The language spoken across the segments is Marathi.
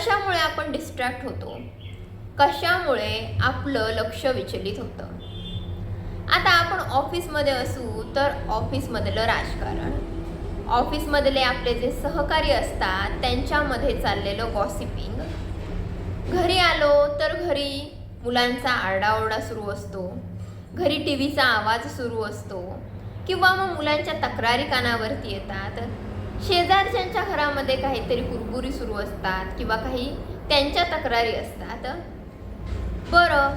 कशामुळे आपण डिस्ट्रॅक्ट होतो? कशामुळे आपलं लक्ष विचलित होतं? आता आपण ऑफिसमध्ये असू तर ऑफिसमधलं राजकारण ऑफिसमधले आपले जे सहकारी असतात त्यांच्यामध्ये चाललेलं गॉसिपिंग घरी आलो तर घरी मुलांचा आरडाओरडा सुरू असतो घरी टी व्हीचा आवाज सुरू असतो किंवा मग मुलांच्या तक्रारी कानावरती येतात शेजारच्यांच्या घरामध्ये काहीतरी कुरबुरी सुरू असतात किंवा काही त्यांच्या तक्रारी असतात. बरं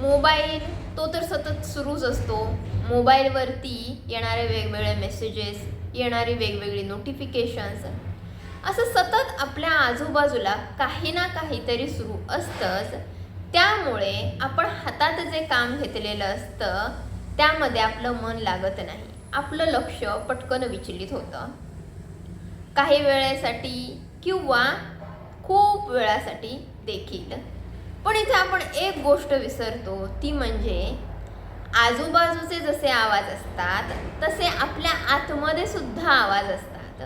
मोबाईल तो तर सतत सुरूच असतो. मोबाईलवरती येणारे वेगवेगळे मेसेजेस येणारी वेगवेगळी नोटिफिकेशन्स असं सतत आपल्या आजूबाजूला काही ना काहीतरी सुरू असतंच. त्यामुळे आपण हातात जे काम घेतलेलं असतं त्यामध्ये आपलं मन लागत नाही. आपलं लक्ष पटकन विचलित होतं. काही वेळेसाठी किंवा खूप वेळासाठी देखील. पण इथे आपण एक गोष्ट विसरतो ती म्हणजे आजूबाजूचे जसे आवाज असतात तसे आपल्या आतमध्ये सुद्धा आवाज असतात.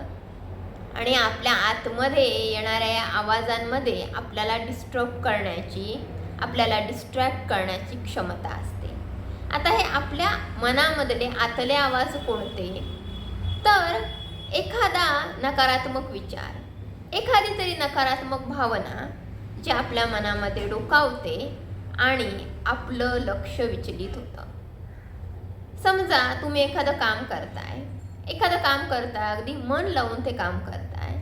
आणि आपल्या आतमध्ये येणाऱ्या आवाजांमध्ये आपल्याला डिस्टर्ब करण्याची आपल्याला डिस्ट्रॅक्ट करण्याची क्षमता असते. आता हे आपल्या मनामधले आतले आवाज कोणते? एखादा नकारात्मक विचार एखादी तरी नकारात्मक भावना जी आपल्या मनामध्ये डोकावते आणि आपलं लक्ष विचलित होतं. समजा तुम्ही एखादं काम करताय एखादं काम करता अगदी मन लावून ते काम करताय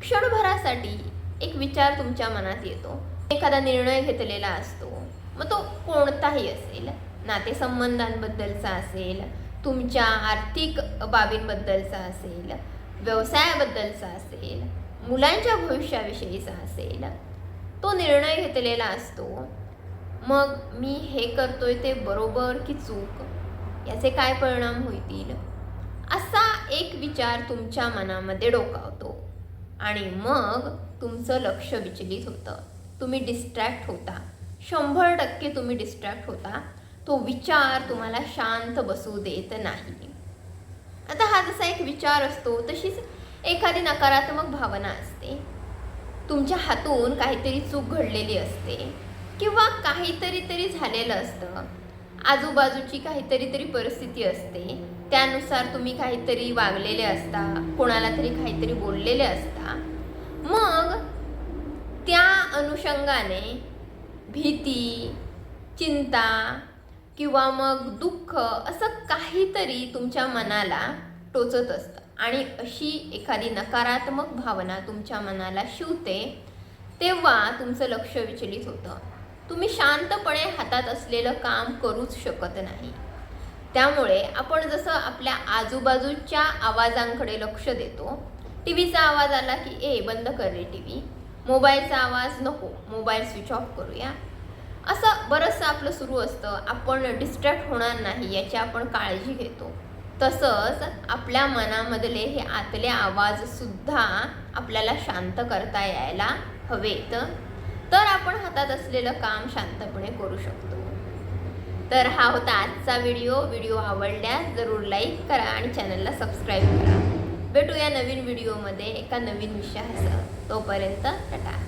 क्षणभरासाठी एक विचार तुमच्या मनात येतो. एखादा निर्णय घेतलेला असतो मग तो कोणताही असेल नातेसंबंधांबद्दलचा असेल तुमच्या आर्थिक बाबींबद्दलचा असेल व्यवसायाबद्दलचा असेल मुलांच्या भविष्याविषयीचा असेल तो निर्णय घेतलेला असतो. मग मी हे करतोय ते बरोबर की चूक? याचे काय परिणाम होतील? असा एक विचार तुमच्या मनामध्ये डोकावतो. आणि मग तुमचं लक्ष विचलित होतं. तुम्ही डिस्ट्रॅक्ट होता. शंभर टक्के तुम्ही डिस्ट्रॅक्ट होता. तो विचार तुम्हाला शांत बसू देत नाही. आता हा जसा एक विचार असतो तशीच एखादी नकारात्मक भावना असते. तुमच्या हातून काहीतरी चूक घडलेली असते किंवा काहीतरी तरी झालेलं असतं. आजूबाजूची काहीतरी तरी परिस्थिती असते. त्यानुसार तुम्ही काहीतरी वागलेले असता कोणाला तरी काहीतरी बोललेले असता. मग त्या अनुषंगाने भीती चिंता किंवा मग दुःख असं काहीतरी तुमच्या मनाला टोचत असतं. आणि अशी एखादी नकारात्मक भावना तुमच्या मनाला शिवते तेव्हा तुमचं लक्ष विचलित होतं. तुम्ही शांतपणे हातात असलेलं काम करूच शकत नाही. त्यामुळे आपण जसं आपल्या आजूबाजूच्या आवाजांकडे लक्ष देतो टी व्हीचा आवाज आला की ए बंद कर रे टी व्ही मोबाईलचा आवाज नको. मोबाईल स्विच ऑफ करूया. बरंचसं आपलं सुरू असतं. आपण डिस्ट्रॅक्ट होणार नाही याची आपण काळजी घेतो. तसंच आपल्या मनामधले हे आतले आवाजसुद्धा आपल्याला शांत करता यायला हवेत. तर आपण हातात असलेलं काम शांतपणे करू शकतो. तर हा होता आजचा व्हिडिओ. व्हिडिओ आवडल्यास जरूर लाईक करा आणि चॅनलला सबस्क्राईब करा. भेटूया नवीन व्हिडिओमध्ये एका नवीन विषयासह. तोपर्यंत टाटा.